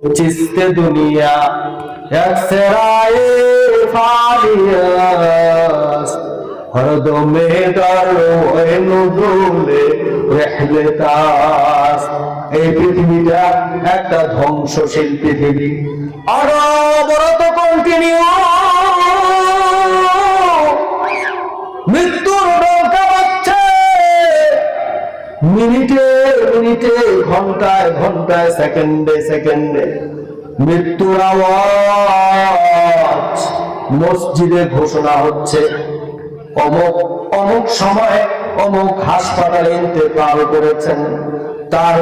चिस्त दुनिया अक्सराए फालियास हर दो में डालो নুদুলে রহলে তাস এই পৃথিবীটা একটা ধ্বংসশীল পৃথিবী অনবরত কন্টিনিউ মিনিটে মিনিটে, ঘন্টায় ঘন্টায়, সেকেন্ডে সেকেন্ডে। মৃত্যুর আওয়াজ মসজিদে ঘোষণা হচ্ছে। অমুক অমুক সময় অমুক হাসপাতালে ইন্তেকাল করেছেন। তার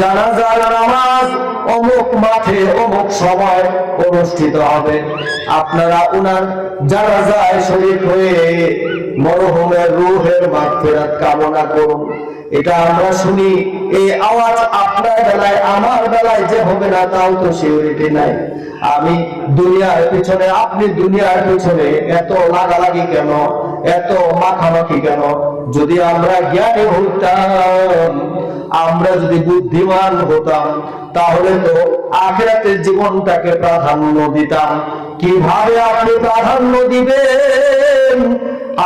জানাজার নামাজ অমুক মাঠে, অমুক সময় অনুষ্ঠিত হবে। আপনারা উনার জানাজায় শরীর হয়ে মরহুমের রুহের মাগফিরাত কামনা করুন। এটা আমরা শুনি, এই আওয়াজ আপনার বেলায়, আমার বেলায় যে হবে না, তাও তো সিউরিটি নাই। আমি দুনিয়ার পিছনে, আপনি দুনিয়ার পিছনে এত লাগালাগি কেন? এত মাখামাখি কেন? যদি আমরা জ্ঞানী হতাম, আমরা যদি বুদ্ধিমান হতাম, তাহলে তো আখেরাতের জীবনটাকে প্রাধান্য দিতাম। কীভাবে আপনি প্রাধান্য দিবেন?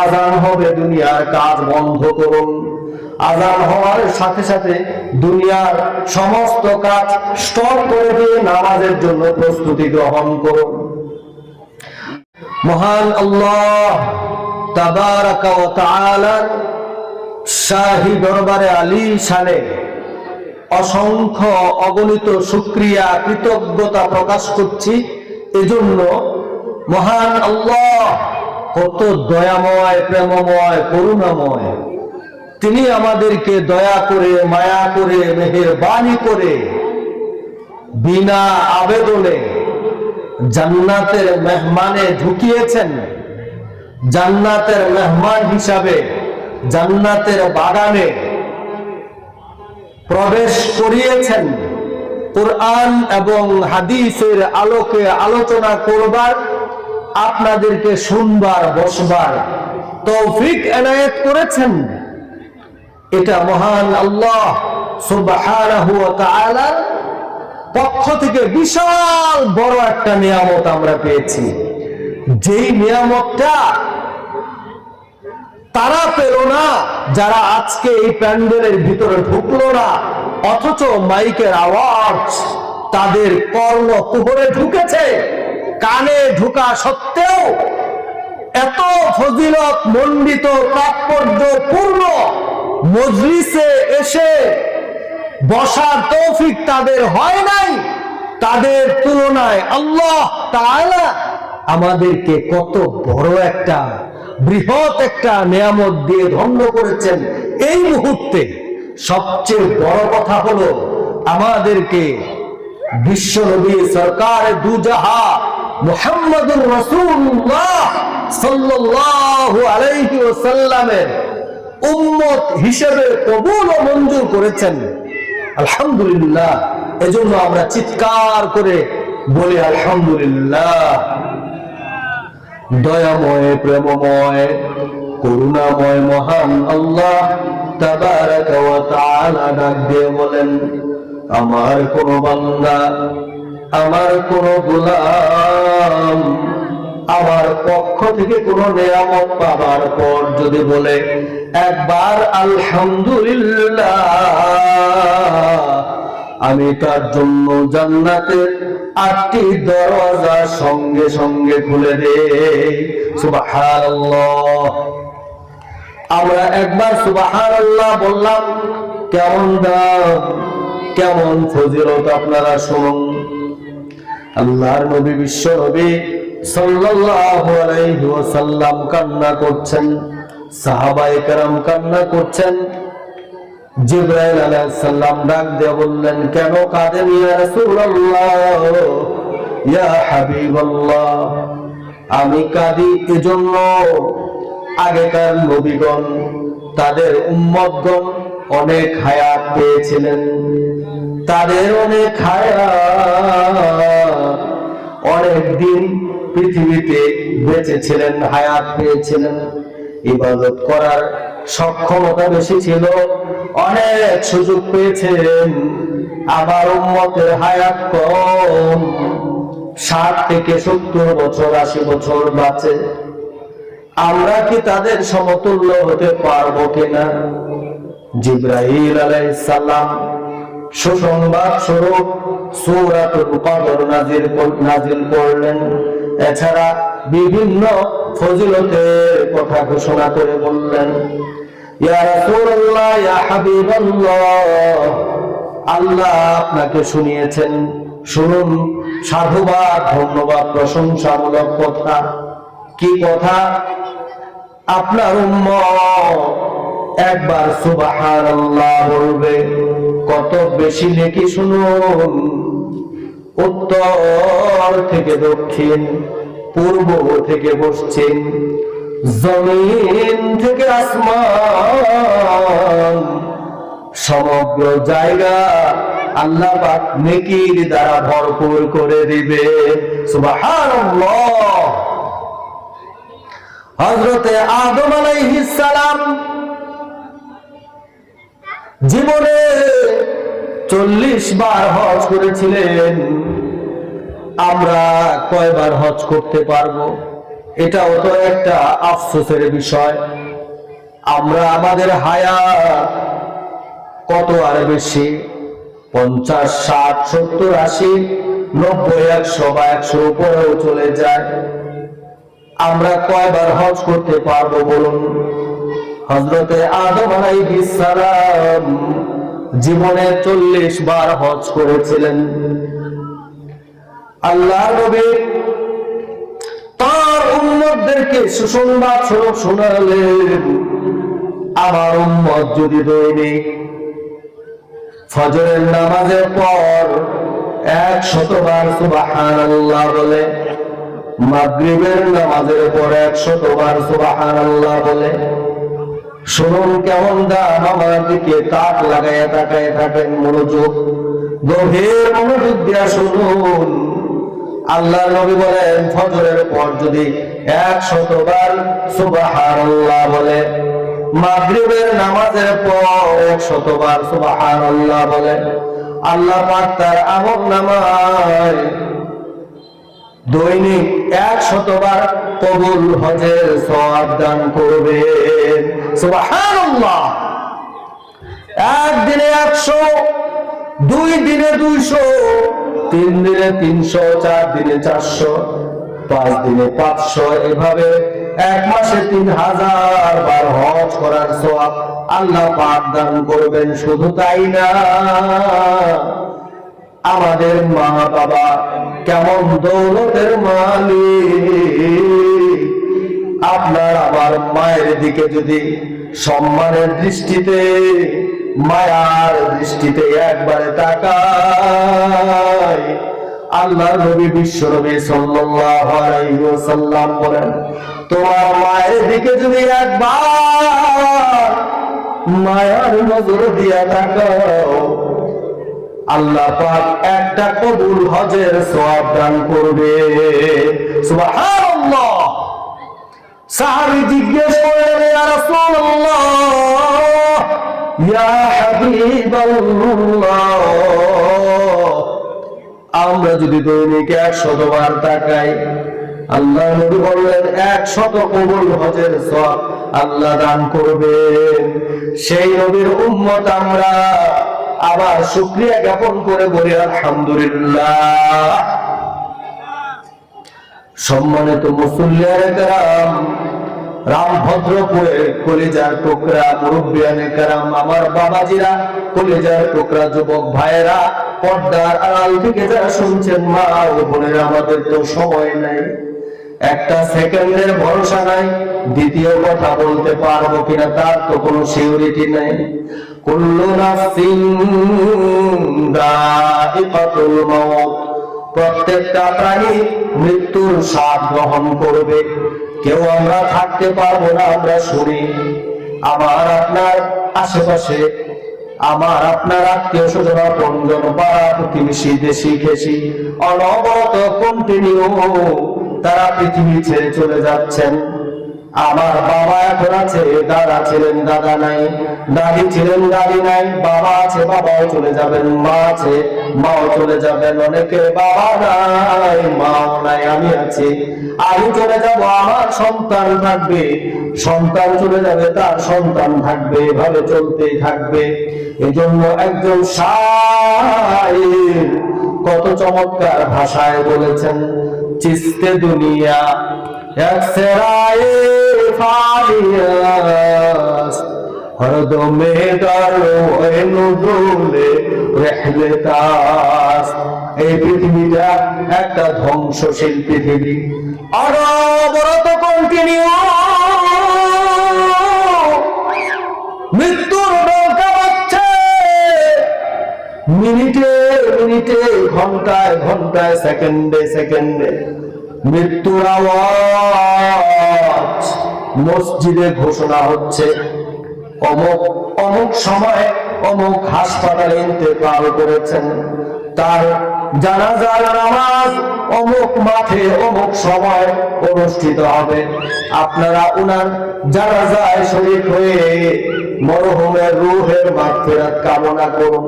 আজান হবে, দুনিয়ার কাজ বন্ধ করুন। আজান হওয়ার সাথে সাথে দুনিয়ার সমস্ত কাজ স্টপ করে দিয়ে নামাজের জন্য প্রস্তুতি গ্রহণ করুন। মহান আল্লাহ শাহী দরবারে আলী শানে অসংখ্য অগণিত সুক্রিয়া, কৃতজ্ঞতা প্রকাশ করছি। এজন্য মহান আল্লাহ কত দয়াময়, প্রেমময়, করুণাময় তিনি আমাদেরকে দয়া করে, মায়া করে, মেহেরবানি করে বিনা আবেদনে জান্নাতের মেহমানে ঢুকিয়েছেন। জান্নাতের মেহমান হিসাবে জান্নাতের বাগানে প্রবেশ করিয়েছেন। কোরআন এবং হাদিসের আলোকে আলোচনা করবার, আপনাদেরকে শুনবার, বসবার তৌফিক এনায়েত করেছেন। এটা মহান আল্লাহ পক্ষ থেকে বিশাল বড় একটা নিয়ামত আমরা পেয়েছি। যেই নিয়ামতটা তারা পেল না, যারা আজকে এই প্যান্ডেলের ভিতরে ঢুকলো না, অথচ মাইকের আওয়াজ তাদের কর্ণ কুহরে ঢুকেছে, কানে ঢুকা সত্ত্বেও এত ফজিলত, মণ্ডিত তাৎপর্য পূর্ণ মজলিসে এসে বসার তৌফিক তাদের হয় নাই। তাদের তুলনায় আল্লাহ আমাদেরকে কত বড় একটা, বৃহৎ একটা নিয়ামত দিয়ে ধন্য করেছেন। এই মুহূর্তে সবচেয়ে বড় কথা হলো আমাদেরকে বিশ্ব নবী সরকার দুজাহা মুহাম্মদুর রাসূলুল্লাহ সাল্লাল্লাহু আলাইহি উম্মত হিসেবে কবুল ও মঞ্জুর করেছেন। আলহামদুলিল্লাহ, এজন্য আমরা চিৎকার করে বলি, আলহামদুলিল্লাহ। দয়াময়, প্রেমময়, করুণাময়, মহান আল্লাহ বলেন, আমার কোন বান্দা, আমার কোন গোলাম, আমার পক্ষ থেকে কোন নিয়ামত পাবার পর যদি বলে একবার আলহামদুলিল্লাহ, আমি তার জন্য জান্নাতে আটটি দরজা সঙ্গে সঙ্গে খুলে দে আমরা একবার সুবহানাল্লাহ বললাম, কেমন দাম? কেমন ফজিলত আপনারা শুনুন। আল্লাহর নবী বিশ্ব নবী সাল্লাল্লাহু আলাইহি কান্না করছেন। কান্না করছেন। জিব্রাইল ডাক দিয়ে বললেন, কেন কাঁদেন আমি কাঁদি এজন্য আগেকার নবীগণ, তাদের উম্মতগণ অনেক হায়াত পেয়েছিলেন। তাদের অনেক হায়াত অনেক দিন পৃথিবীতে বেঁচে ছিলেন হায়াত পেয়েছিলেন। ইবাদত করার সক্ষমতা বেশি ছিল। অনেক সুযোগ পেয়েছেন। আবার উম্মতের হায়াত কম। ষাট থেকে সত্তর বছর, আশি বছর বাঁচে। আমরা কি তাদের সমতুল্য হতে পারব কিনা? জিব্রাহিল আলাইসাল্লাম সুসংবাদ স্বরূপ নাজিল নাজিল করলেন। এছাড়া বিভিন্ন ফজিলতের কথা ঘোষণা করে বললেন আল্লাহ আপনাকে শুনিয়েছেন। শুনুন, সাধুবাদ, ধন্যবাদ, প্রশংসামূলক কথা। কি কথা? আপনার একবার সুবহানাল্লাহ বলবে, কত বেশি নেকি শুনুন। উত্তর থেকে দক্ষিণ পূর্ব থেকে পশ্চিম, জমিন থেকে আসমান। সমগ্র জায়গা আল্লাহ নেকির দ্বারা ভরপুর করে দিবে। হযরতে আদম আলাইহিস সালাম জীবনে চল্লিশ বার হজ করেছিলেন। আমরা কয়বার হজ করতে পারব? এটাও তো একটা আফসোসের বিষয়। আমরা আমাদের হায়া কত আর বেশি? পঞ্চাশ, ষাট, সত্তর, আশি, নব্বই, একশো বা একশো উপরেও চলে যায়। আমরা কয়বার হজ করতে পারব বলুন? হজরতে আদম আলাইহিস সালাম জীবনে চল্লিশ বার হজ করেছিলেন। আল্লাহ নবী তার উম্মতদেরকে সুসংবাদ স্বরূপ শোনালেন। আমার উম্মত যদি দৈনিক ফজরের নামাজের পর এক শতবার সুবহানাল্লাহ বলে, মাগরিবের নামাজের পর এক শতবার সুবহানাল্লাহ বলে, শুনুন কেমন দাম আমার দিকে তাক লাগাইয়া তাকায় থাকেন মনোযোগ, গভীর মনোযোগ দিয়া শুনুন। আল্লাহ নবী বলেন, ফজরের পর যদি এক শতবার সুবহানাল্লাহ বলে, মাগরিবের নামাজের পর এক শতবার সুবহানাল্লাহ বলে, আল্লাহ পাক তার আমল নামায় দৈনিক এক শতবার কবুল হজের সওয়াব দান সুবহানাল্লাহ! একদিনে একশো, দুই দিনে দুইশো তিন দিনে তিনশো, চার দিনে চারশো, পাঁচ দিনে পাঁচশো, এভাবে এক মাসে তিন হাজার বার হজ করার সওয়াব আল্লাহ পাক দান করবেন, শুধু তাই না। আমাদের মা বাবা কেমন দৌলতের মালিক। আপনার আমার মায়ের দিকে যদি সম্মানের দৃষ্টিতে মায়ার দৃষ্টিতে একবারে তাকায়। আল্লাহ নবী বিশ্ব নবী সাল্লাল্লাহু আলাইহি ওয়াসাল্লাম বলেন, তোমার মায়ের দিকে যদি একবার মায়ার নজর দিয়া তাকাও, আল্লাহ পাক একটা কবুল হজের সওয়াব দান করবে। সুবহানাল্লাহ। সাহাবী জিজ্ঞেস করলেন, ইয়া রাসূলুল্লাহ আমরা যদি দৈনিক একশত বার তাকাই, আল্লাহ নবী বললেন, একশত কবুল হজের সওয়াব আল্লাহ দান করবেন সেই নবীর উম্মত আমরা আবার শুক্রিয়া জ্ঞাপন করে বলি, আলহামদুলিল্লাহ। সম্মানিত মুসল্লিয়ানে কারাম রামভদ্রপুরের কলেজার টুকরা মুরব্বিয়ানে কারাম আমার বাবাজিরা, কলেজার টুকরা যুবক পর্দার আড়াল থেকে যারা শুনছেন মা ও আমাদের তো সময় নাই। একটা সেকেন্ডের ভরসা নাই, দ্বিতীয় কথা বলতে পারব কিনা তার তো কোনো সিউরিটি নাই। কুল্লু নাফসিন দাইকাতুল প্রত্যেকটা প্রাণী মৃত্যুর স্বাদ গ্রহণ করবে। কেউ আমরা থাকতে পারব না, আমরা শুনি। আমার আপনার আশেপাশে, আমার আপনার আত্মীয় স্বজন পঞ্জন পাড়া প্রতিবেশী, দেশি খেসি অনবরত কন্টিনিউ তারা পৃথিবী ছেড়ে চলে যাচ্ছেন। আমার বাবা এখন আছে, দাদা ছিলেন দাদা নাই, দাদি ছিলেন দাদি নাই, বাবা আছে, বাবাও চলে যাবেন, মা আছে, মাও চলে যাবেন, অনেকে বাবা নাই, মাও নাই, আমি আছি। আমি চলে যাব, আমার সন্তান থাকবে, সন্তান চলে যাবে, তার সন্তান থাকবে, এভাবে চলতেই থাকবে। এজন্য একজন শায়ের কত চমৎকার ভাষায় বলেছেন চিস্তে দুনিয়া, এক সেরায়ে ফালিয়াস হরদমে দারো এ নুদুলে রেহলে তাস। এই পৃথিবীটা একটা ধ্বংসশীল পৃথিবী। অনবরত কন্টিনিউ মৃত্যুর নৌকা বাজছে। মিনিটে মিনিটে, ঘন্টায় ঘন্টায়, সেকেন্ডে সেকেন্ডে। মৃত্যুর আওয়াজ মসজিদে ঘোষণা হচ্ছে। অমুক অমুক সময় অমুক হাসপাতালে ইন্তেকাল করেছেন। তার জানাজার নামাজ অমুক মাঠে, অমুক সময় অনুষ্ঠিত হবে। আপনারা উনার জানাজায় শরীর হয়ে মরহুমের রুহের মাগফিরাত কামনা করুন।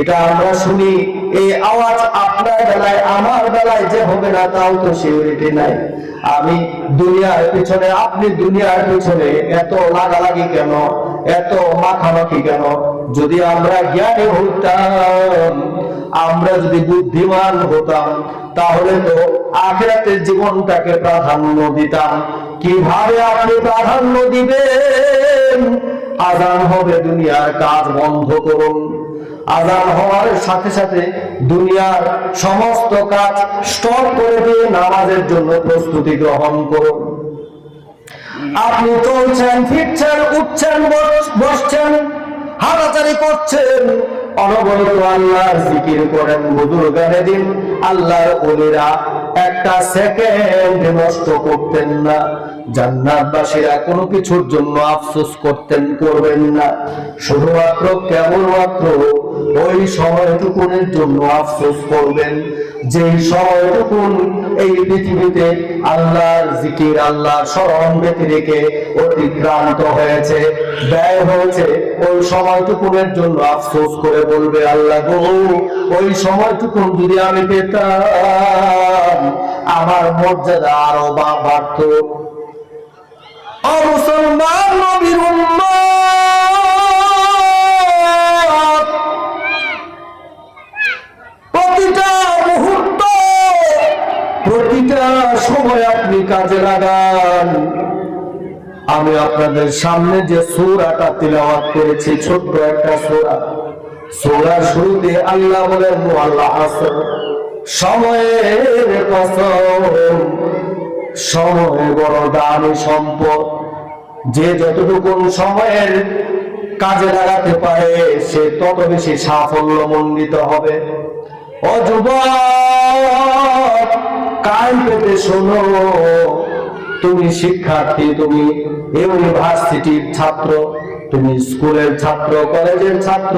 এটা আমরা শুনি, এই আওয়াজ আপনার বেলায়, আমার বেলায় যে হবে না, তাও তো সিউরিটি নাই। আমি দুনিয়ার পিছনে, আপনি দুনিয়ার পিছনে এত লাগালাগি কেন? এত মাখামাখি কেন? যদি আমরা জ্ঞানী হতাম, আমরা যদি বুদ্ধিমান হতাম, তাহলে তো আখেরাতের জীবনটাকে প্রাধান্য দিতাম। কীভাবে আপনি প্রাধান্য দিবেন? আজান হবে দুনিয়ার কাজ বন্ধ করুন। আজান হওয়ার সাথে সাথে দুনিয়ার সমস্ত কাজ স্টপ করে দিয়ে নামাজের জন্য প্রস্তুতি গ্রহণ করুন। আপনি চলছেন, ফিরছেন, উঠছেন, বস- বসছেন হারাচারি করছেন অনবরত আল্লাহর জিকির করেন মধুর গানে দিন। আল্লাহর অলিরা একটা সেকেন্ড নষ্ট করতেন না। জান্নাতবাসীরা কোনো কিছুর জন্য আফসোস করতেন, করবেন না। শুধুমাত্র কেবলমাত্র ওই সময়টুকুনের জন্য আফসোস করবেন যে সময়টুকুন এই পৃথিবীতে আল্লাহর জিকির, আল্লাহর স্মরণ ব্যতি রেখে অতিক্রান্ত হয়েছে, ব্যয় হয়েছে। ওই সময়টুকুনের জন্য আফসোস করে বলবে আল্লাহ ওই সময়টুকুন যদি আমি পেতাম, আমার মর্যাদা আরও বা বাড়ত। অমুসলমান নবীর উম্মত! প্রতিটা মুহূর্ত, প্রতিটা সময় আপনি কাজে লাগান। আমি আপনাদের সামনে যে সূরাটা তিলাওয়াত করেছি, ছোট্ট একটা সূরা। সূরার শুরুতে আল্লাহ বলেন আল্লাহ সময়ের কসম, সময় বড় দামি সম্পদ। যে যতটুকু সময়ের কাজে লাগাতে পারে, সে তত বেশি সাফল্য মণ্ডিত হবে। ও যুবক, কান পেতে শোনো। তুমি শিক্ষার্থী, তুমি ইউনিভার্সিটির ছাত্র, তুমি স্কুলের ছাত্র, কলেজের ছাত্র।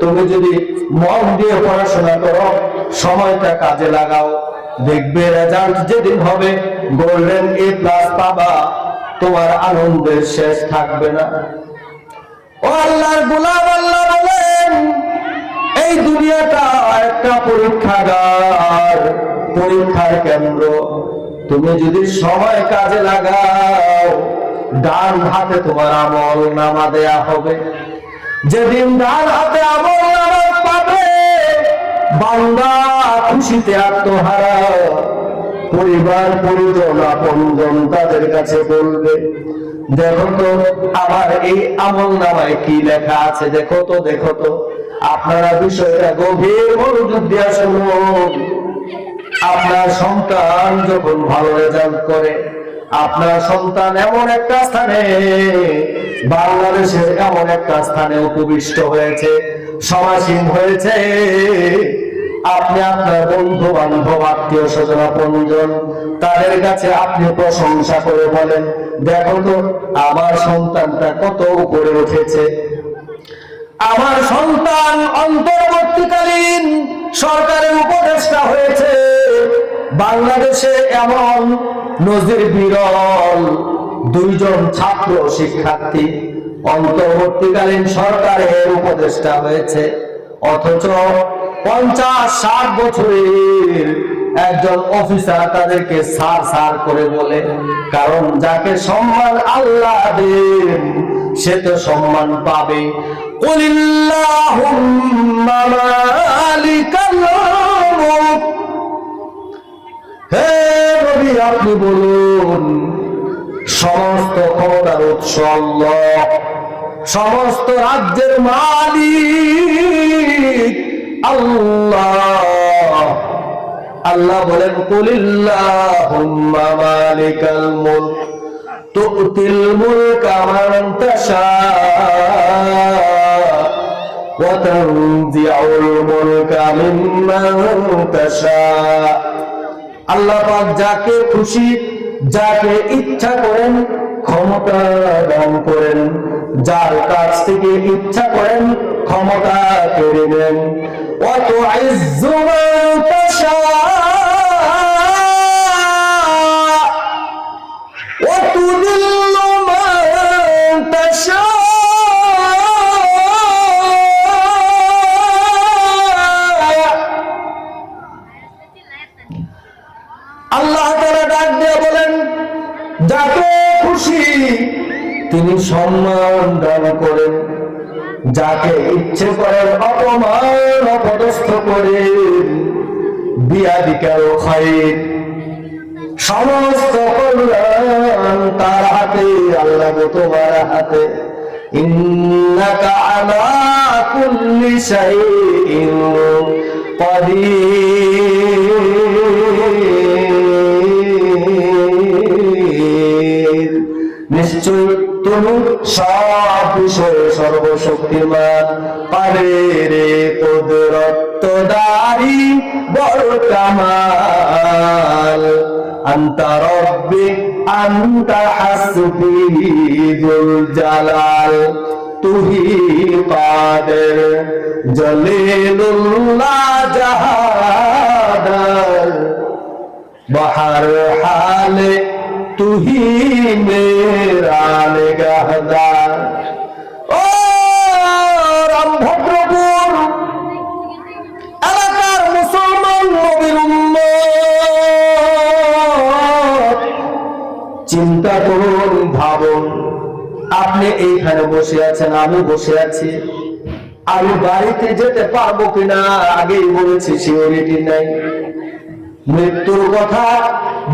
তুমি যদি মন দিয়ে পড়াশোনা করো, সময়টা কাজে লাগাও। দেখবে রেজাল্ট যেদিন হবে গোল্ডেন এ প্লাস পাবা। তোমার আনন্দের শেষ থাকবে না। ও আল্লাহর গোলাম আল্লাহ বলেন এই দুনিয়াটা একটা পরীক্ষাগার, পরীক্ষার কেন্দ্র। তুমি যদি সময় কাজে লাগাও, ডান হাতে তোমার আমল নামা দেয়া হবে। যেদিন ডান হাতে আমল নামা পাবে, বান্দা খুশিতে আত্মহারা। পরিবার, পরিজন, আপনজন তাদের কাছে বলবে, দেখো তো, আমার এই আমল নামায় কি লেখা আছে? দেখো তো দেখো তো। আপনারা বিষয়টা গভীর মনোযোগ দিয়ে শুনুন। আপনার সন্তান যখন ভালো রেজাল্ট করে, আপনার সন্তান এমন একটা স্থানে, বাংলাদেশের এমন একটা স্থানে উপবিষ্ট হয়েছে, সমাসীন হয়েছে। আপনি আপনার বন্ধু বান্ধব আত্মীয় স্বজন আপনজন, তাদের কাছে আপনি প্রশংসা করে বলেন, দেখো তো, আমার সন্তানটা কত উপরে উঠেছে। আমার সন্তান অন্তর্বর্তীকালীন সরকারের উপদেষ্টা হয়েছে। বাংলাদেশে এমন নজির বিরল দুইজন ছাত্র শিক্ষার্থী অন্তর্বর্তীকালীন সরকারের উপদেষ্টা হয়েছে। অথচ পঞ্চাশ ষাট বছরের একজন অফিসার তাদেরকে সার সার করে বলে, কারণ যাকে সম্মান আল্লাহ দেন সে তো সম্মান পাবে। হে নবী, আপনি বলুন, সমস্ত ক্ষমতার উৎস সমস্ত রাজ্যের মালিক আল্লাহ। আল্লাহ বলেন, কুলিল্লাহুম্মা মালিকাল মুলক। তুতিল মুলকা মান তাশা وتنزع الملك ممن تشاء আল্লাহ পাক যাকে খুশি যাকে ইচ্ছা করেন ক্ষমতা দান করেন যার কাছ থেকে ইচ্ছা করেন ক্ষমতা কেড়ে নেন অত وتذل আল্লাহ তারা ডাক দিয়ে বলেন, যাকে খুশি তিনি সম্মান দান করেন, যাকে ইচ্ছে করেন অপমান অপদস্থ করেন, বিয়াদিকাল খাইর। সমস্ত কল্যাণ তার হাতে, আল্লাহ তোমার হাতে। কুল্লি শাইইন নিশ্চয় তুমি সব বিষয়ে সর্বশক্তিমান পারে রে কুদরত দারি বড় কামাল। আন্তা রব্বি আন্তা হাসবি দুল জালাল তুহি কাদের জলিলুল্লাহ জাহাদার বহার হালে তুহি মেরা নিগাহদার চিন্তা করুন, ভাবুন। আপনি এইখানে বসে আছেন, আমি বসে আছি। আমি বাড়িতে যেতে পারব কিনা, আগেই বলেছি, সিওরিটি নাই। মৃত্যুর কথা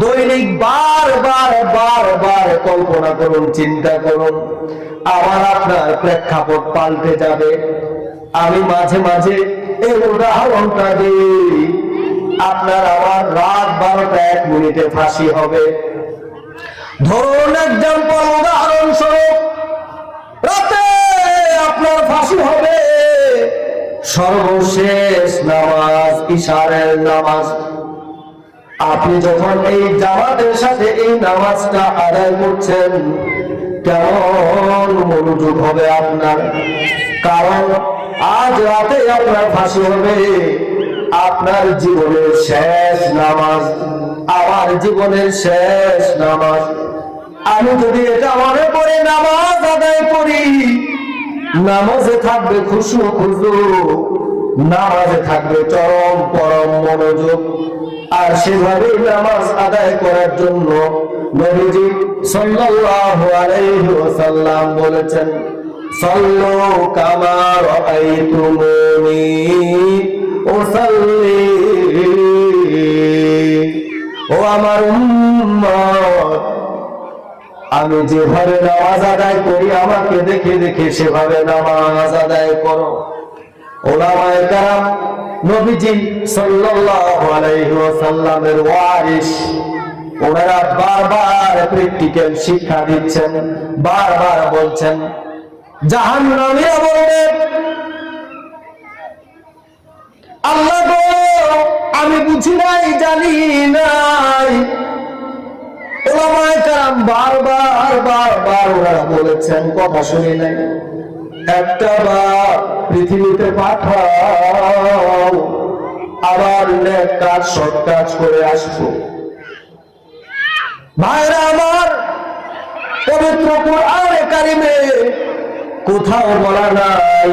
দৈনিক বার বার বার বার কল্পনা করুন, চিন্তা করুন। আবার আপনার প্রেক্ষাপট পাল্টে যাবে। আমি মাঝে মাঝে এই উদাহরণটা দিই। আপনার আবার রাত বারোটা এক মিনিটে ফাঁসি হবে। ধরুন এক্সাম্পল উদাহরণস্বরূপ, রাতে আপনার ফাঁসি হবে। সর্বশেষ নামাজ, ইশারের নামাজ। আপনি যখন এই জামাতের সাথে এই নামাজটা আদায় করছেন, কেমন মনোযোগ হবে আপনার? কারণ আজ রাতে আপনার ফাঁসি হবে। আপনার জীবনের শেষ নামাজ। আমার জীবনের শেষ নামাজ। আমি যদি এটা মনে করি, নামাজ আদায় করি, নামাজে থাকবে খুশু খুশু নামাজে থাকবে চরম পরম মনোযোগ। আর সেভাবেই নামাজ আদায় করার জন্য নবীজি সাল্লাল্লাহু আলাইহি ওয়াসাল্লাম বলেছেন, সাল্লু কামা রাআইতুমুনি উসাল্লি ও আমার উম্মত, আমি যেভাবে নামাজ আদায় করি, আমাকে দেখে দেখে সেভাবে নামাজ আদায় করো। ওলামায়ে কারাম, নবীজি সাল্লাল্লাহু আলাইহি ওয়াসাল্লামের ওয়ারিস ওনারা বারবার প্র্যাকটিক্যাল শিক্ষা দিচ্ছেন, বারবার বলছেন জাহান্নামীরা বলবে আল্লাহ গো, আমি বুঝি নাই, জানি নাই। বারবার বারবার বলেছেন, কথা শুনি নাই। একটা পৃথিবীতে আবার কাজ কাজ করে আসব। ভাইরা আমার কোথাও বলা নাই।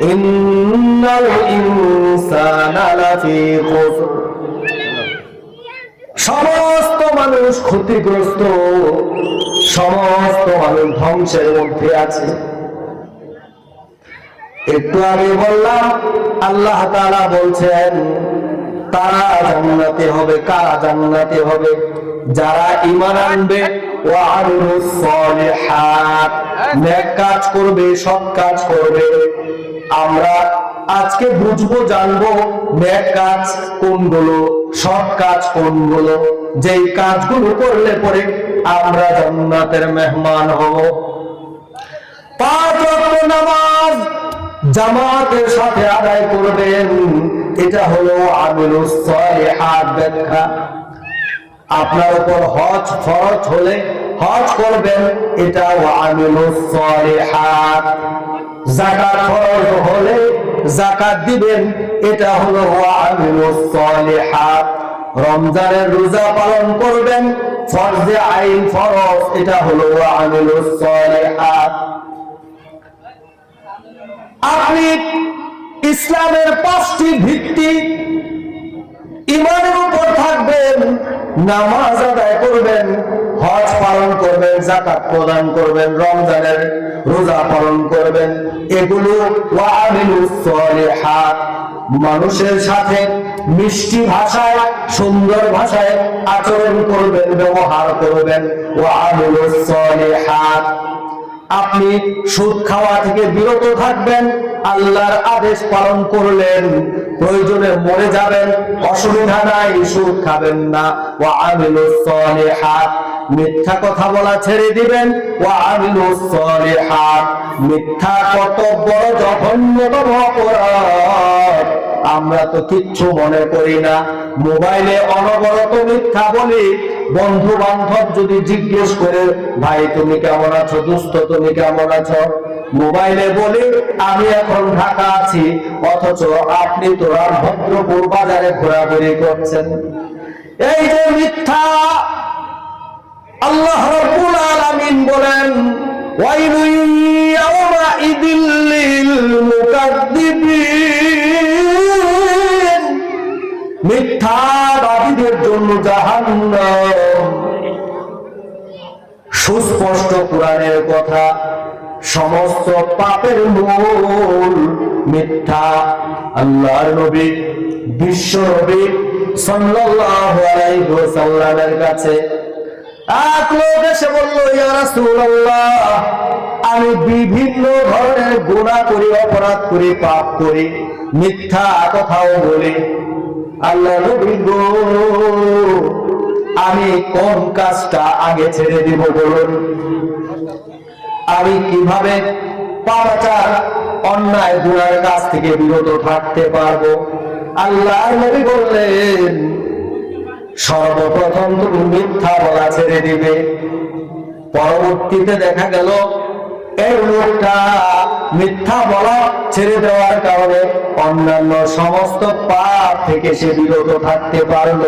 ইন্নাল ইনসানা লাফি খুসর সমস্ত মানুষ ক্ষতিগ্রস্ত, সমস্ত মানুষ ধ্বংসের মধ্যে আছে। একটু আগে বললাম, আল্লাহ তাআলা বলছেন, তারা জান্নাতে হবে, কারা জান্নাতে হবে? যারা ইমান আনবে কাজ করবে, সৎ কাজ করবে। আমরা আজকে বুঝব, জানব নেক কাজ কোনগুলো, সৎ কাজ কোনগুলো, যেই কাজগুলো করলে পরে আমরা জান্নাতের মেহমান হব। নামাজ জামাতের সাথে আদায় করবেন, এটা হলো ব্যাখ্যা। আপনার উপর হজ ফরজ হলে হজ করবেন এটা আমিলুস সালিহাত। যাকাত ফরজ হলে জাকাত দিবেন। এটা হলো রমজানের রোজা পালন করবেন, ফরজে আইন ফরজ, এটা হলো আপনি ইসলামের পাঁচটি ভিত্তি ইমানের উপর থাকবেন, নামাজ আদায় করবেন, হজ পালন করবেন জাকাত প্রদান করবেন, রমজানের রোজা পালন করবেন। এগুলো মানুষের সাথে মিষ্টি ভাষায়, সুন্দর ভাষায় আচরণ করবেন, ব্যবহার করবেন। ওয়ামিলুস সলিহাত। আপনি সুদ খাওয়া থেকে বিরত থাকবেন, আল্লাহর আদেশ পালন করলেন, প্রয়োজনে মরে যাবেন, অসুবিধা নাই, সুদ খাবেন না। মিথ্যা কথা বলা ছেড়ে দিবেন। মিথ্যা কত বড় জঘন্যতম আমরা তো কিচ্ছু মনে করি না। মোবাইলে অনবরত মিথ্যা বলি। বন্ধু বান্ধব যদি জিজ্ঞেস করে, ভাই, তুমি কেমন আছো? দুস্থ, তুমি কেমন আছো? মোবাইলে বলি, আমি এখন ঢাকা আছি। অথচ আপনি তোরা ভদ্রপুর বাজারে ঘোরাঘুরি করছেন। এই যে মিথ্যা আল্লাহ রাব্বুল আলামিন বলেন ওয়াইলু ইয়াওমাইদিল লিল মুকাদ্দিবিন মিথ্যাবাদীদের জন্য জাহান্নাম। সুস্পষ্ট কোরআনের কথা, সমস্ত পাপের মূল মিথ্যা। আল্লাহর নবী, বিশ্ব নবী সাল্লাল্লাহু আলাইহি ওয়াসাল্লামের কাছে এক লোক বলল আমি বিভিন্ন ধরনের গুণা করি, অপরাধ করি, পাপ করি, মিথ্যা কথাও বলি। আল্লাহ আমি কোন কাজটা আগে ছেড়ে দিব বলুন? আমি কীভাবে পাপাচার, অন্যায় গুণার কাছ থেকে বিরত থাকতে পারব? আল্লাহ নবী বললেন সর্বপ্রথম তুমি মিথ্যা বলা ছেড়ে দিবে। পরবর্তীতে দেখা গেল, এই লোকটা মিথ্যা বলা ছেড়ে দেওয়ার কারণে অন্যান্য সমস্ত পাপ থেকে সে বিরত থাকতে পারল।